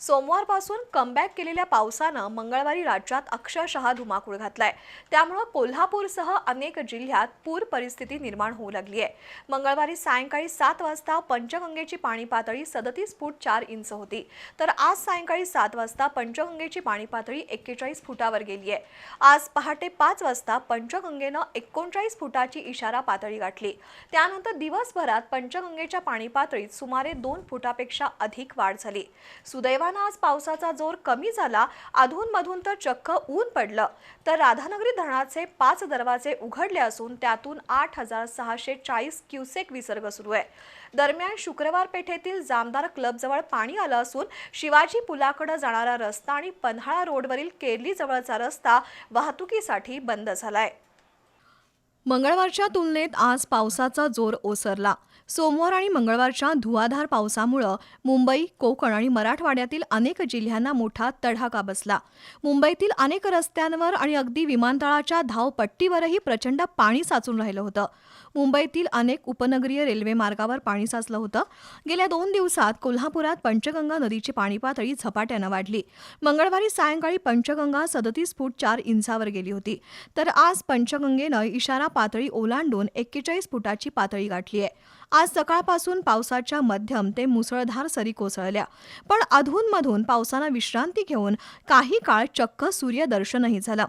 सोमवारपासून कमबॅक केलेल्या पावसानं मंगळवारी राज्यात अक्षरशः धुमाकूळ घातलाय. त्यामुळं कोल्हापूरसह अनेक जिल्ह्यात पूर परिस्थिती निर्माण होऊ लागली आहे मंगळवारी सायंकाळी सात वाजता पंचगंगेची पाणी पातळी सदतीस फूट चार इंच होती. तर आज सायंकाळी सात वाजता पंचगंगेची पाणी पातळी एक्केचाळीस फुटावर गेली आहे आज पहाटे पाच वाजता पंचगंगेनं एकोणचाळीस फुटाची इशारा पातळी गाठली. त्यानंतर दिवसभरात पंचगंगेच्या पाणी पातळीत सुमारे दोन फुटापेक्षा अधिक वाढ झाली. सुदैवानं आज पावसाचा जोर कमी झाला. अधूनमधून तर चक्क ऊन पडलं. तर राधानगरी धरणाचे पाच दरवाजे उघडले असून त्यातून आठ हजार सहाशे चाळीस क्युसेक विसर्ग सुरू आहे. दरम्यान शुक्रवार पेठेतील जामदार क्लबजवळ पाणी आलं असून शिवाजी पुलाकडे जाणारा रस्ता आणि पन्हाळा रोडवरील केरली जवळचा रस्ता वाहतुकीसाठी बंद झालाय. मंगळवारच्या तुलनेत आज पावसाचा जोर ओसरला. सोमवार आणि मंगळवारच्या धुवाधार पावसामुळं मुंबई कोकण आणि मराठवाड्यातील अनेक जिल्ह्यांना मोठा तडाखा बसला. मुंबईतील अनेक रस्त्यांवर आणि अगदी विमानतळाच्या धावपट्टीवरही प्रचंड पाणी साचून राहिलं होतं. मुंबईतील अनेक उपनगरीय रेल्वे मार्गावर पाणी साचलं होतं. गेल्या दोन दिवसात कोल्हापुरात पंचगंगा नदीची पाणी पातळी झपाट्यानं वाढली. मंगळवारी सायंकाळी पंचगंगा सदतीस फूट चार इंचावर गेली होती. तर आज पंचगंगेनं इशारा पातळी ओलांडून एक्केचाळीस फुटाची पातळी गाठली आहे. आज सकाळपासून पावसाच्या मध्यम ते मुसळधार सरी कोसळल्या. पण अधूनमधून पावसानं विश्रांती घेऊन काही काळ चक्क सूर्यदर्शनही झालं.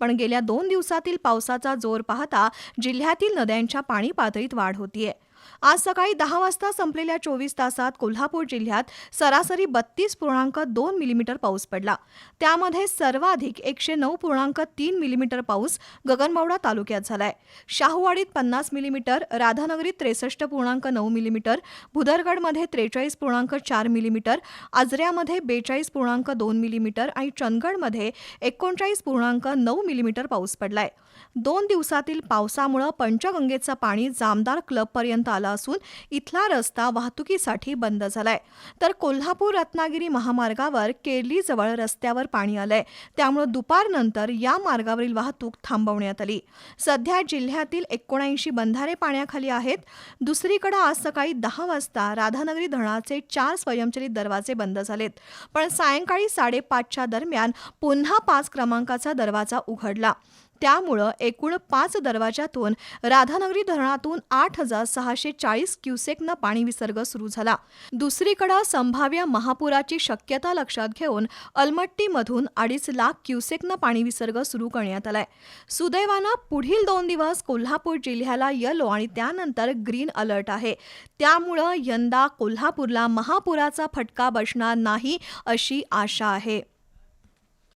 पण गेल्या दोन दिवसातील पावसाचा जोर पाहता जिल्ह्यातील नद्यांच्या पाणी पातळीत वाढ होतीये. आज सकाळी दहा वाजता संपलेल्या चोवीस तासात कोल्हापूर जिल्ह्यात सरासरी बत्तीस पूर्णांक दोन मिलीमीटर पाऊस पडला. त्यामध्ये सर्वाधिक एकशे नऊ पूर्णांक तीन मिलीमीटर पाऊस गगनबावडा तालुक्यात झालाय. शाहूवाडीत पन्नास मिलीमीटर राधानगरीत त्रेसष्ट पूर्णांक नऊ मिलीमीटर भुदरगडमध्ये त्रेचाळीस पूर्णांक चार मिलीमीटर आजऱ्यामध्ये बेचाळीस पूर्णांक दोन मिलीमीटर आणि चंदगडमध्ये एकोणचाळीस पूर्णांक नऊ मिलीमीटर पाऊस पडलाय. दोन दिवसातील पावसामुळं पंचगंगेचं पाणी जामदार क्लबपर्यंत आला असून इथला रस्ता वाहतुकीसाठी बंद झालाय. तर कोल्हापूर रत्नागिरी महामार्गावर केरलीजवळ रस्त्यावर पाणी आलंय. त्यामुळे दुपारनंतर या मार्गावरील वाहतूक थांबवण्यात आली. सध्या जिल्ह्यातील एकोणऐंशी बंधारे पाण्याखाली आहेत. दुसरीकडे आज सकाळी दहा वाजता राधानगरी धरणाचे चार स्वयंचलित दरवाजे बंद झालेत. पण सायंकाळी साडेपाचच्या दरम्यान पुन्हा पाच क्रमांकाचा दरवाजा उघडला. त्यामुळं एकूण पाच दरवाजातून राधानगरी धरणातून आठ हजार सहाशे चाळीस क्युसेकनं पाणी विसर्ग सुरू झाला. दुसरीकडं संभाव्य महापुराची शक्यता लक्षात घेऊन अलमट्टीमधून अडीच लाख क्युसेकनं पाणी विसर्ग सुरू करण्यात आलाय. सुदैवानं पुढील दोन दिवस कोल्हापूर जिल्ह्याला येलो आणि त्यानंतर ग्रीन अलर्ट आहे. त्यामुळं यंदा कोल्हापूरला महापुराचा फटका बसणार नाही अशी आशा आहे.